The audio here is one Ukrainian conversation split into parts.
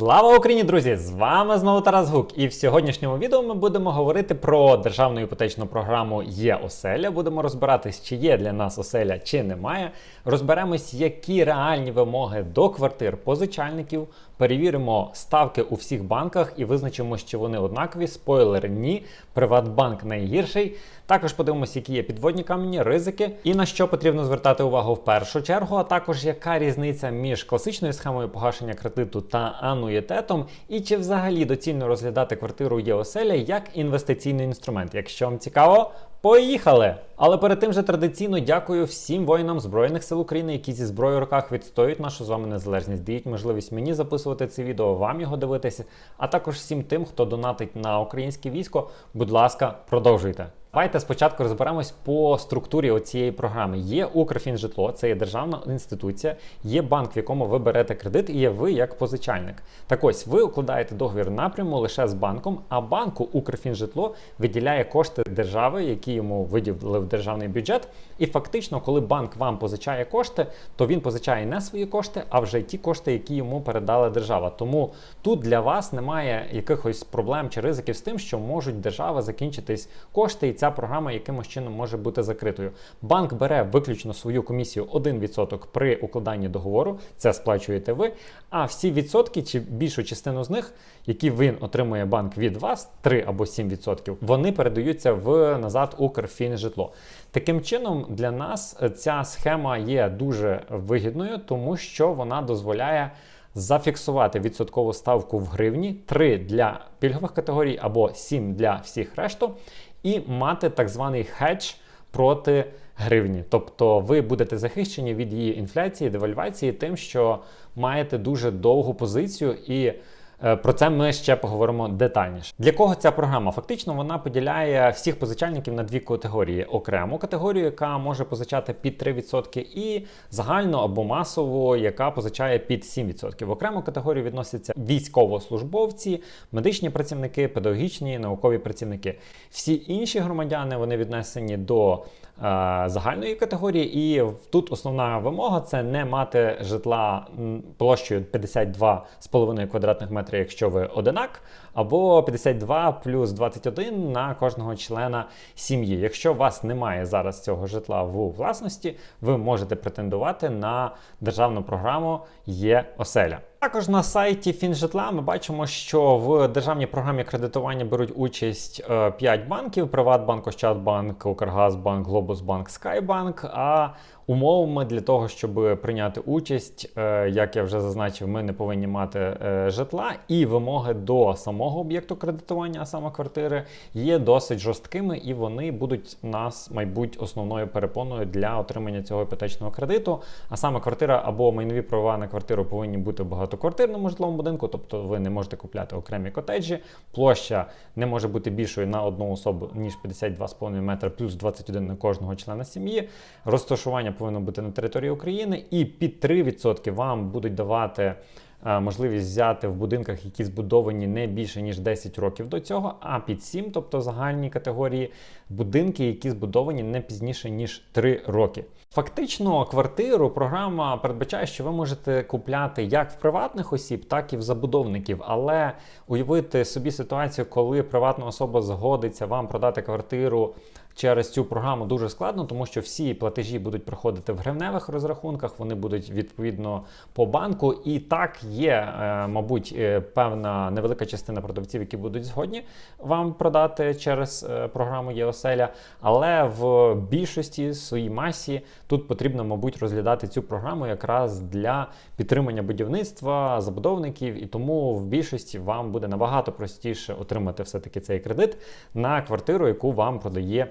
Слава Україні, друзі! З вами знову Тарас Гук. І в сьогоднішньому відео ми будемо говорити про державну іпотечну програму Є оселя. Будемо розбиратись, чи є для нас оселя, чи немає. Розберемось, які реальні вимоги до квартир позичальників. Перевіримо ставки у всіх банках і визначимо, чи вони однакові. Спойлер ні. Приватбанк найгірший. Також подивимося, які є підводні камені, ризики і на що потрібно звертати увагу в першу чергу, а також яка різниця між класичною схемою погашення кредиту та ануїтетом, і чи взагалі доцільно розглядати квартиру є оселя як інвестиційний інструмент. Якщо вам цікаво, поїхали! Але перед тим же традиційно дякую всім воїнам Збройних сил України, які зі зброєю в руках відстоюють нашу з вами незалежність, дають можливість мені записувати це відео, вам його дивитися, а також всім тим, хто донатить на українське військо. Будь ласка, продовжуйте. Давайте спочатку розберемось по структурі цієї програми. Є Укрфінжитло, це є державна інституція, є банк, в якому ви берете кредит, і є ви як позичальник. Так ось ви укладаєте договір напряму лише з банком, а банку Укрфінжитло виділяє кошти держави, які йому виділили в державний бюджет. І фактично, коли банк вам позичає кошти, то він позичає не свої кошти, а вже ті кошти, які йому передала держава. Тому тут для вас немає якихось проблем чи ризиків з тим, що можуть держава закінчитись кошти, ця програма якимось чином може бути закритою. Банк бере виключно свою комісію 1% при укладанні договору, це сплачуєте ви. А всі відсотки чи більшу частину з них, які він отримує банк від вас, 3 або 7%, вони передаються в назад Укрфінжитло. Таким чином, для нас ця схема є дуже вигідною, тому що вона дозволяє. Зафіксувати відсоткову ставку в гривні 3 для пільгових категорій або 7 для всіх решту, і мати так званий хедж проти гривні. Тобто ви будете захищені від її інфляції, девальвації, тим, що маєте дуже довгу позицію і. Е, про це ми ще поговоримо детальніше. Для кого ця програма? Фактично вона поділяє всіх позичальників на дві категорії: окрему категорію, яка може позичати під 3%, і загальну або масову, яка позичає під 7%. В окрему категорію відносяться військовослужбовці, медичні працівники, педагогічні, наукові працівники. Всі інші громадяни вони віднесені до загальної категорії, і тут основна вимога це не мати житла площею 52,5 квадратних метрів якщо ви одинак, або 52 плюс 21 на кожного члена сім'ї. Якщо у вас немає зараз цього житла в власності, ви можете претендувати на державну програму Є оселя. Також на сайті Фінжитла ми бачимо, що в державній програмі кредитування беруть участь 5 е, банків: Приватбанк, Ощадбанк, Укргазбанк, Глобусбанк, Скайбанк. А умовами для того, щоб прийняти участь, е, як я вже зазначив, ми не повинні мати е, житла, і вимоги до самого об'єкту кредитування, а саме квартири, є досить жорсткими, і вони будуть нас, майбуть, основною перепоною для отримання цього іпотечного кредиту. А саме квартира або майнові права на квартиру повинні бути в багатоквартирному житловому будинку, тобто ви не можете купляти окремі котеджі. Площа не може бути більшою на одну особу ніж 52,5 метра, плюс 21 на кожного члена сім'ї. Розташування повинно бути на території України, і під 3% вам будуть давати. Е, можливість взяти в будинках, які збудовані не більше ніж 10 років до цього, а під 7, тобто загальні категорії, будинки, які збудовані не пізніше ніж 3 роки. Фактично, квартиру програма передбачає, що ви можете купляти як в приватних осіб, так і в забудовників. Але уявити собі ситуацію, коли приватна особа згодиться вам продати квартиру через цю програму дуже складно, тому що всі платежі будуть проходити в гривневих розрахунках, вони будуть відповідно по банку. І так є, е, мабуть, е, певна невелика частина продавців, які будуть згодні вам продати через е, програму ЄОселя. Але в більшості своїй масі тут потрібно, мабуть, розглядати цю програму якраз для підтримання будівництва, забудовників, і тому в більшості вам буде набагато простіше отримати все-таки цей кредит на квартиру, яку вам продає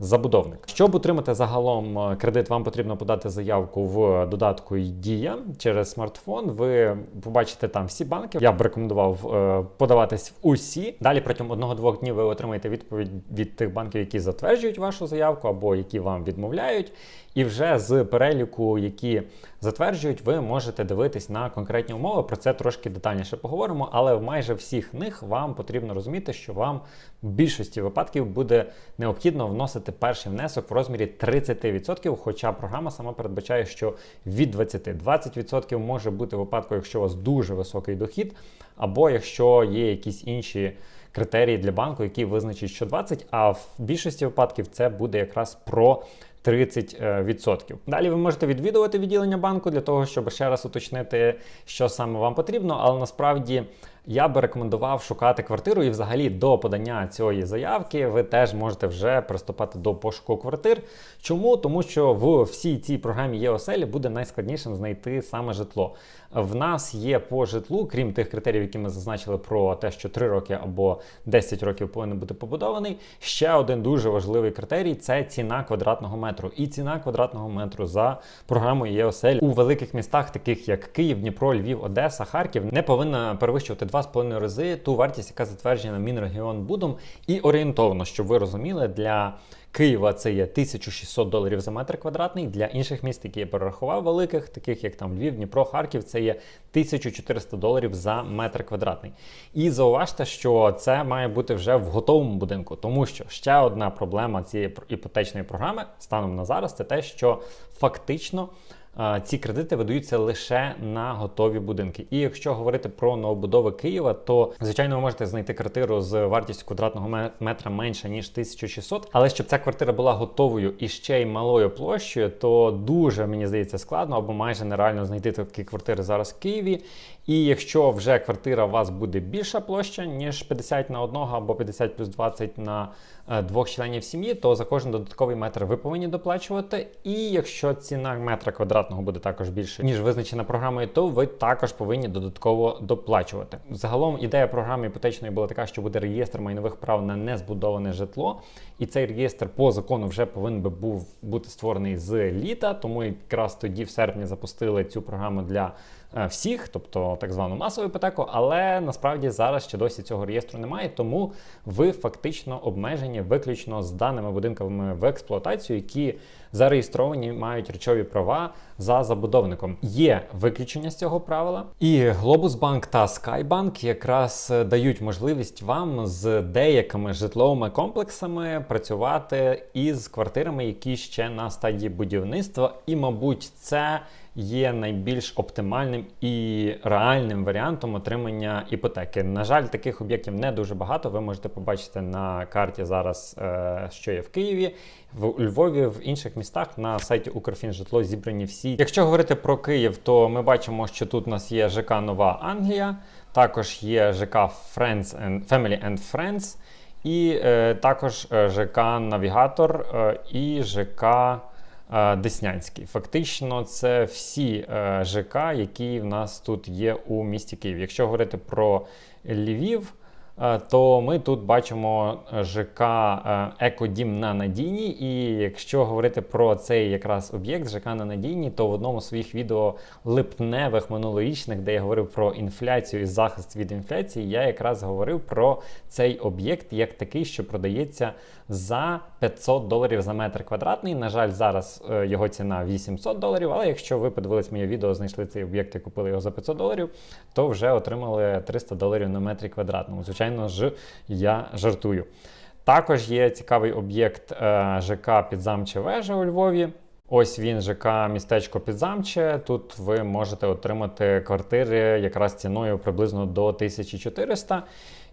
забудовник. Щоб отримати загалом е, кредит, вам потрібно подати заявку в додатку Дія через смартфон. Ви побачите там всі банки. Я б рекомендував е, подаватись в усі. Далі протягом одного-двох днів ви отримаєте відповідь від тих банків, які затверджують вашу заявку або які вам відмовляють. І вже з переліку, які затверджують, ви можете дивитись на конкретні умови. Про це трошки детальніше поговоримо, але в майже всіх них вам потрібно розуміти, що вам в більшості випадків буде необхідно вносити сплатити перший внесок в розмірі 30%, хоча програма сама передбачає, що від 20%. 20% може бути в випадку, якщо у вас дуже високий дохід, або якщо є якісь інші критерії для банку, які визначать, що 20%, а в більшості випадків це буде якраз про 30%. Далі ви можете відвідувати відділення банку для того, щоб ще раз уточнити, що саме вам потрібно, але насправді я би рекомендував шукати квартиру і взагалі до подання цієї заявки ви теж можете вже приступати до пошуку квартир. Чому? Тому що в всій цій програмі є оселі буде найскладнішим знайти саме житло. В нас є по житлу, крім тих критеріїв, які ми зазначили про те, що 3 роки або 10 років повинен бути побудований. Ще один дуже важливий критерій це ціна квадратного метру. І ціна квадратного метру за програмою є оселі у великих містах, таких як Київ, Дніпро, Львів, Одеса, Харків, не повинна перевищувати 2,5 рази ту вартість, яка затверджена Мінрегіонбудом. І орієнтовно, щоб ви розуміли, для Києва це є 1600 доларів за метр квадратний. Для інших міст, які я перерахував, великих, таких як там Львів, Дніпро, Харків, це є 1400 доларів за метр квадратний. І зауважте, що це має бути вже в готовому будинку, тому що ще одна проблема цієї іпотечної програми станом на зараз це те, що фактично ці кредити видаються лише на готові будинки. І якщо говорити про новобудови Києва, то звичайно ви можете знайти квартиру з вартістю квадратного метра менше ніж 1600, але щоб ця квартира була готовою і ще й малою площею, то дуже мені здається складно або майже нереально знайти такі квартири зараз в Києві. І якщо вже квартира у вас буде більша площа, ніж 50 на одного або 50 плюс 20 на е, двох членів сім'ї, то за кожен додатковий метр ви повинні доплачувати. І якщо ціна метра квадратного буде також більше, ніж визначена програмою, то ви також повинні додатково доплачувати. Загалом ідея програми іпотечної була така, що буде реєстр майнових прав на незбудоване житло, і цей реєстр по закону вже повинен би був бути створений з літа, тому якраз тоді в серпні запустили цю програму для. Е, всіх, тобто так звану масову іпотеку, але насправді зараз ще досі цього реєстру немає, тому ви фактично обмежені виключно з даними будинками в експлуатацію, які зареєстровані мають речові права за забудовником. Є виключення з цього правила, і Глобусбанк та Скайбанк якраз дають можливість вам з деякими житловими комплексами працювати із квартирами, які ще на стадії будівництва, і, мабуть, це є найбільш оптимальним і реальним варіантом отримання іпотеки. На жаль, таких об'єктів не дуже багато. Ви можете побачити на карті зараз, е, що є в Києві, в Львові, в інших містах на сайті Укрфінжитло зібрані всі. Якщо говорити про Київ, то ми бачимо, що тут у нас є ЖК Нова Англія, також є ЖК Friends and Family and Friends. І е, також е, ЖК Навігатор е, і ЖК Е, Деснянський. Фактично, це всі е, ЖК, які в нас тут є у місті Київ. Якщо говорити про Львів, то ми тут бачимо ЖК е, Екодім на надійні. І якщо говорити про цей якраз об'єкт ЖК на надійні, то в одному з своїх відео липневих минулорічних, де я говорив про інфляцію і захист від інфляції, я якраз говорив про цей об'єкт як такий, що продається за 500 доларів за метр квадратний. На жаль, зараз е, його ціна 800 доларів. Але якщо ви подивились моє відео, знайшли цей об'єкт і купили його за 500 доларів, то вже отримали 300 доларів на метрі квадратному. Звичайно ж, я жартую. Також є цікавий об'єкт е, ЖК Підзамче вежа у Львові. Ось він ЖК містечко Підзамче. Тут ви можете отримати квартири якраз ціною приблизно до 1400.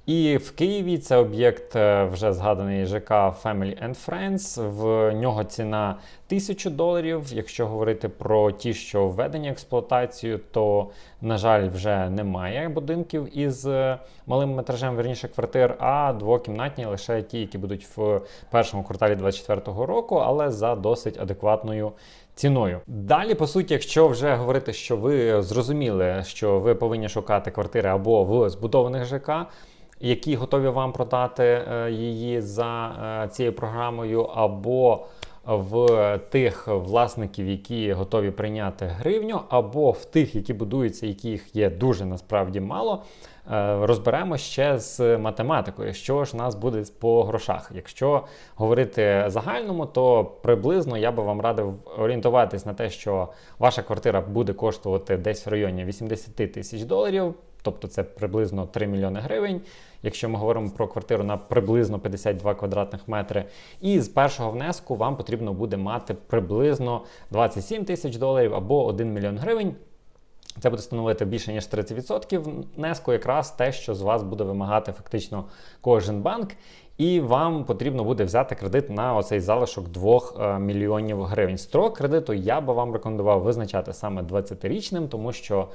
І в Києві це об'єкт е, вже згаданий ЖК Family and Friends. В нього ціна 1000 доларів. Якщо говорити про ті, що введені експлуатацію, то, на жаль, вже немає будинків із е, малим метражем, верніше квартир, а двокімнатні лише ті, які будуть в першому кварталі 2024 року, але за досить адекватною. Ціною. Далі, по суті, якщо вже говорити, що ви зрозуміли, що ви повинні шукати квартири або в збудованих ЖК, які готові вам продати е, її за е, цією програмою, або в тих власників, які готові прийняти гривню, або в тих, які будуються, яких є дуже насправді мало. Е, розберемо ще з математикою, що ж нас буде по грошах. Якщо говорити загальному, то приблизно я би вам радив орієнтуватись на те, що ваша квартира буде коштувати десь в районі 80 тисяч доларів тобто це приблизно 3 мільйони гривень. Якщо ми говоримо про квартиру на приблизно 52 квадратних метри, і з першого внеску вам потрібно буде мати приблизно 27 тисяч доларів або 1 мільйон гривень. Це буде становити більше ніж 30% внеску, якраз те, що з вас буде вимагати фактично кожен банк, і вам потрібно буде взяти кредит на оцей залишок 2 мільйонів гривень. Строк кредиту я би вам рекомендував визначати саме 20-річним, тому що е,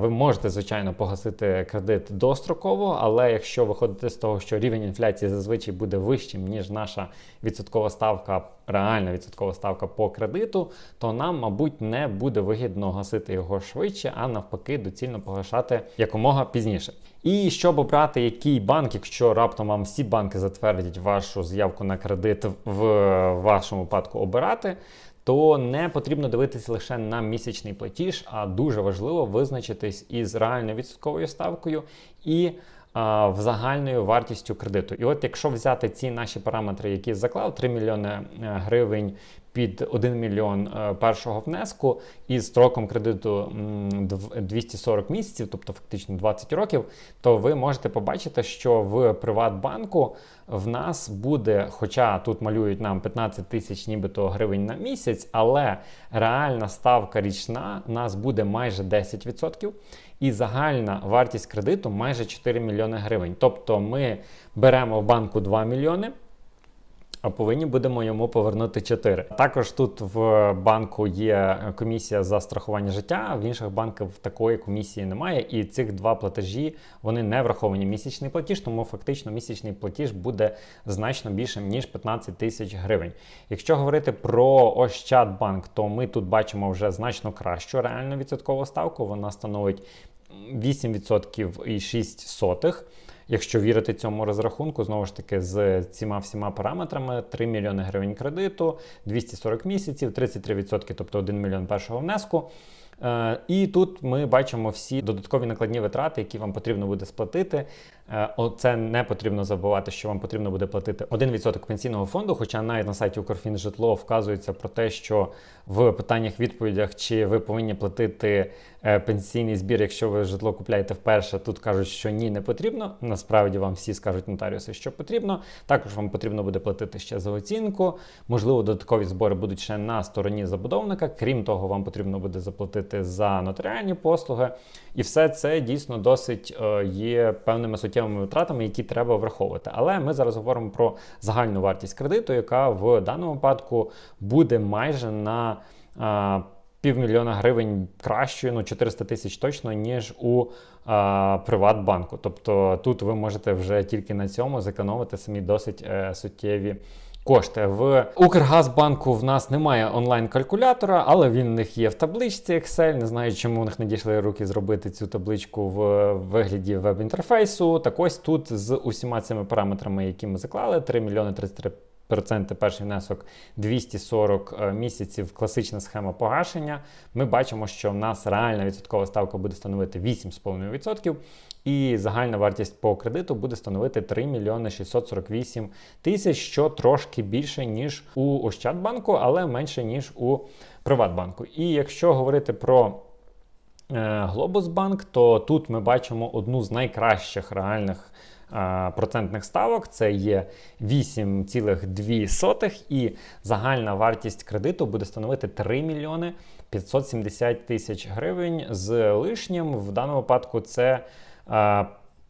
ви можете, звичайно, погасити кредит достроково, але якщо виходити з того, що рівень інфляції зазвичай буде вищим, ніж наша відсоткова ставка, реальна відсоткова ставка по кредиту, то нам, мабуть, не буде вигідно гасити його швидше, а навпаки, доцільно погашати якомога пізніше. І щоб обрати який банк, якщо раптом вам всі банки затвердять вашу заявку на кредит в вашому випадку обирати, то не потрібно дивитися лише на місячний платіж, а дуже важливо визначитись із реальною відсотковою ставкою і а, в загальною вартістю кредиту. І от якщо взяти ці наші параметри, які заклав 3 мільйони е, гривень під 1 мільйон е, першого внеску із строком кредиту 240 місяців, тобто фактично 20 років, то ви можете побачити, що в Приватбанку в нас буде, хоча тут малюють нам 15 тисяч нібито гривень на місяць, але реальна ставка річна у нас буде майже 10%. І загальна вартість кредиту майже 4 мільйони гривень. Тобто ми беремо в банку 2 мільйони а повинні будемо йому повернути 4. Також тут в банку є комісія за страхування життя. В інших банках такої комісії немає, і цих два платежі вони не враховані місячний платіж, тому фактично місячний платіж буде значно більшим ніж 15 тисяч гривень. Якщо говорити про Ощадбанк, то ми тут бачимо вже значно кращу реальну відсоткову ставку. Вона становить 8% і 6 сотих. Якщо вірити цьому розрахунку, знову ж таки, з цими всіма параметрами 3 мільйони гривень кредиту, 240 місяців, 33%, тобто 1 мільйон першого внеску. Е, і тут ми бачимо всі додаткові накладні витрати, які вам потрібно буде сплатити. Е, Оце не потрібно забувати, що вам потрібно буде платити 1% пенсійного фонду. Хоча навіть на сайті Укрфінжитло вказується про те, що в питаннях відповідях, чи ви повинні платити пенсійний збір, якщо ви житло купляєте вперше, тут кажуть, що ні, не потрібно. Насправді вам всі скажуть нотаріуси, що потрібно. Також вам потрібно буде платити ще за оцінку. Можливо, додаткові збори будуть ще на стороні забудовника. Крім того, вам потрібно буде заплатити за нотаріальні послуги. І все це дійсно досить е, є певними суттєвими витратами, які треба враховувати. Але ми зараз говоримо про загальну вартість кредиту, яка в даному випадку буде майже на а, півмільйона гривень кращою, ну 400 тисяч точно, ніж у а, Приватбанку. Тобто тут ви можете вже тільки на цьому зекономити самі досить е, суттєві. Кошти в Укргазбанку в нас немає онлайн-калькулятора, але він в них є в табличці Excel. Не знаю, чому у них не дійшли руки зробити цю табличку в вигляді веб-інтерфейсу. Так ось тут з усіма цими параметрами, які ми заклали, 3 мільйони 33 Проценти перший внесок 240 е, місяців, класична схема погашення. Ми бачимо, що в нас реальна відсоткова ставка буде становити 8,5%, і загальна вартість по кредиту буде становити 3 мільйони 648 тисяч, що трошки більше, ніж у Ощадбанку, але менше, ніж у Приватбанку. І якщо говорити про Глобусбанк, то тут ми бачимо одну з найкращих реальних процентних ставок. Це є 8,2 і загальна вартість кредиту буде становити 3 мільйони 570 тисяч гривень з лишнім. В даному випадку це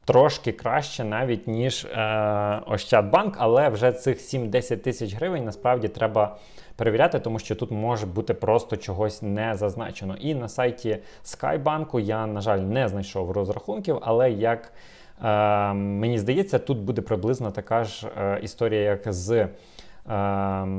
трошки краще навіть, ніж е, Ощадбанк, але вже цих 7-10 тисяч гривень насправді треба перевіряти, тому що тут може бути просто чогось не зазначено. І на сайті Скайбанку я, на жаль, не знайшов розрахунків, але як е, мені здається, тут буде приблизно така ж е, історія, як з.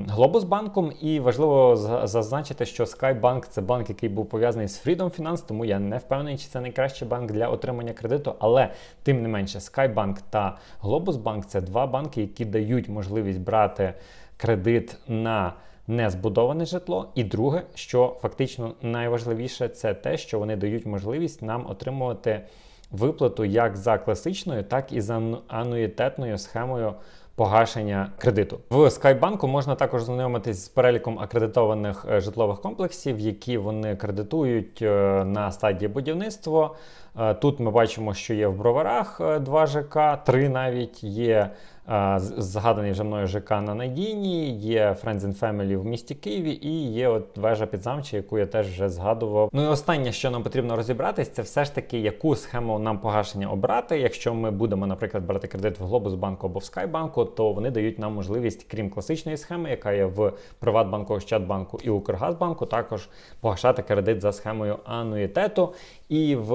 Глобусбанком, і важливо зазначити, що Skybank це банк, який був пов'язаний з Freedom Finance, тому я не впевнений, чи це найкращий банк для отримання кредиту. Але тим не менше, Skybank та Globusbank це два банки, які дають можливість брати кредит на незбудоване житло. І друге, що фактично найважливіше, це те, що вони дають можливість нам отримувати виплату як за класичною, так і за ануїтетною схемою погашення кредиту. В Скайбанку можна також знайомитись з переліком акредитованих е, житлових комплексів, які вони кредитують е, на стадії будівництва. Е, Тут ми бачимо, що є в броварах е, два ЖК, три навіть є. е, Згаданий вже мною ЖК на Надійній, є Friends and Family в місті Києві і є от вежа Підзамча, яку я теж вже згадував. Ну і останнє, що нам потрібно розібратись, це все ж таки, яку схему нам погашення обрати. Якщо ми будемо, наприклад, брати кредит в Глобусбанку або в Скайбанку, то вони дають нам можливість, крім класичної схеми, яка є в Приватбанку, Ощадбанку і Укргазбанку, також погашати кредит за схемою ануїтету. І в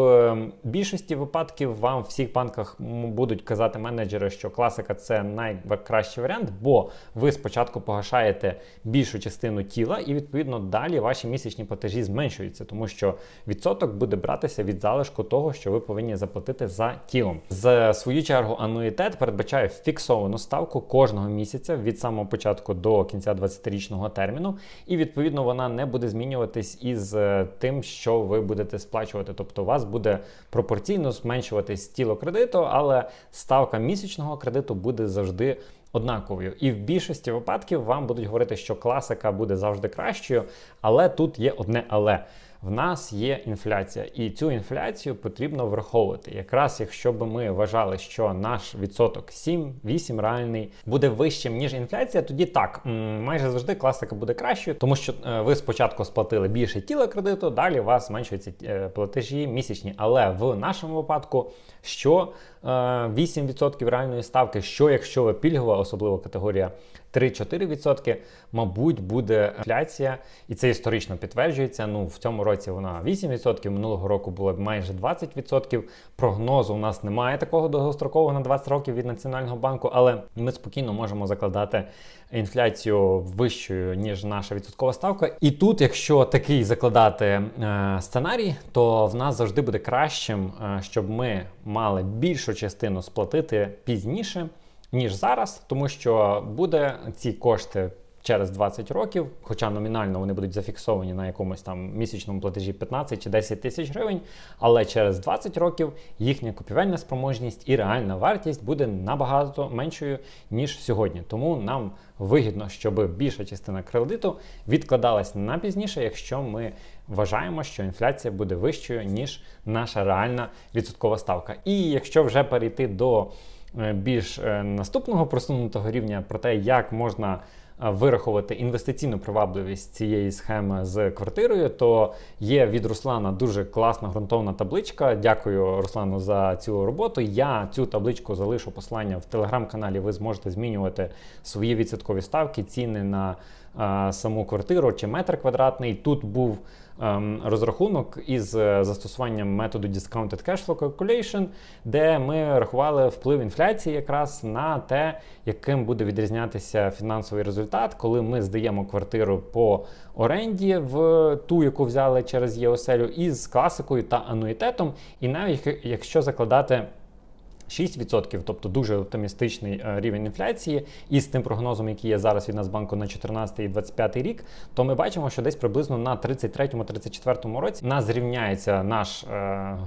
більшості випадків вам в всіх банках будуть казати менеджери, що класика це найкращий варіант, бо ви спочатку погашаєте більшу частину тіла, і відповідно далі ваші місячні платежі зменшуються, тому що відсоток буде братися від залишку того, що ви повинні заплатити за тілом. З свою чергу, ануїтет передбачає фіксовану ставку кожного місяця від самого початку до кінця 20-річного терміну, і відповідно вона не буде змінюватись із е, тим, що ви будете сплачувати. Тобто у вас буде пропорційно зменшуватись тіло кредиту, але ставка місячного кредиту буде завжди однаковою. І в більшості випадків вам будуть говорити, що класика буде завжди кращою, але тут є одне але. В нас є інфляція, і цю інфляцію потрібно враховувати. Якраз якщо б ми вважали, що наш відсоток 7-8 реальний буде вищим ніж інфляція, тоді так майже завжди класика буде кращою, тому що е, ви спочатку сплатили більше тіла кредиту, далі у вас зменшуються е, платежі місячні. Але в нашому випадку, що 8% реальної ставки, що якщо ви пільгова, особливо категорія 3-4%, мабуть, буде інфляція, і це історично підтверджується. Ну в цьому році вона 8%, минулого року було майже 20%. Прогнозу у нас немає такого довгострокового на 20 років від Національного банку, але ми спокійно можемо закладати інфляцію вищою ніж наша відсоткова ставка. І тут, якщо такий закладати е, сценарій, то в нас завжди буде кращим, е, щоб ми мали більшу частину сплатити пізніше ніж зараз, тому що буде ці кошти. Через 20 років, хоча номінально вони будуть зафіксовані на якомусь там місячному платежі 15 чи 10 тисяч гривень, але через 20 років їхня купівельна спроможність і реальна вартість буде набагато меншою ніж сьогодні. Тому нам вигідно, щоб більша частина кредиту відкладалась на пізніше, якщо ми вважаємо, що інфляція буде вищою ніж наша реальна відсоткова ставка. І якщо вже перейти до е, більш е, наступного просунутого рівня про те, як можна вирахувати інвестиційну привабливість цієї схеми з квартирою, то є від Руслана дуже класна ґрунтовна табличка. Дякую Руслану за цю роботу. Я цю табличку залишу послання в телеграм-каналі. Ви зможете змінювати свої відсоткові ставки, ціни на е, саму квартиру чи метр квадратний. Тут був розрахунок із е, застосуванням методу Discounted Cash Flow Calculation, де ми рахували вплив інфляції якраз на те, яким буде відрізнятися фінансовий результат, коли ми здаємо квартиру по оренді в ту, яку взяли через ЄОСЕЛю, із класикою та ануїтетом. І навіть якщо закладати 6%, тобто дуже оптимістичний е, рівень інфляції, і з тим прогнозом, який є зараз від Нацбанку на 14 і 25 рік, то ми бачимо, що десь приблизно на 33-34 році нас зрівняється наш е,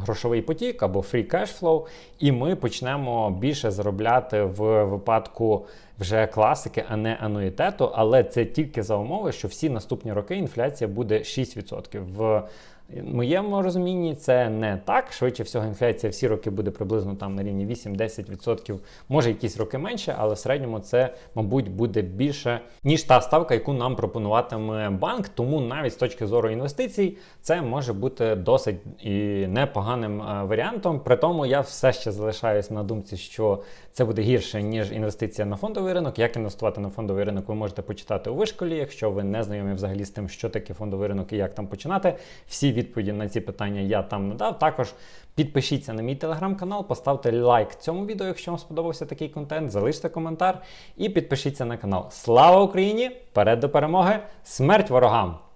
грошовий потік або free cash flow, і ми почнемо більше заробляти в випадку вже класики, а не ануїтету. Але це тільки за умови, що всі наступні роки інфляція буде 6%. В моєму розумінні це не так. Швидше всього, інфляція всі роки буде приблизно там на рівні 8-10%, може якісь роки менше, але в середньому це, мабуть, буде більше, ніж та ставка, яку нам пропонуватиме банк. Тому навіть з точки зору інвестицій це може бути досить і непоганим е, варіантом. При тому я все ще залишаюсь на думці, що це буде гірше, ніж інвестиція на фондовий ринок. Як інвестувати на фондовий ринок, ви можете почитати у вишколі, якщо ви не знайомі взагалі з тим, що таке фондовий ринок і як там починати. Всі відповіді на ці питання я там надав. Також підпишіться на мій телеграм-канал, поставте лайк цьому відео, якщо вам сподобався такий контент, залиште коментар і підпишіться на канал. Слава Україні! Вперед до перемоги! Смерть ворогам!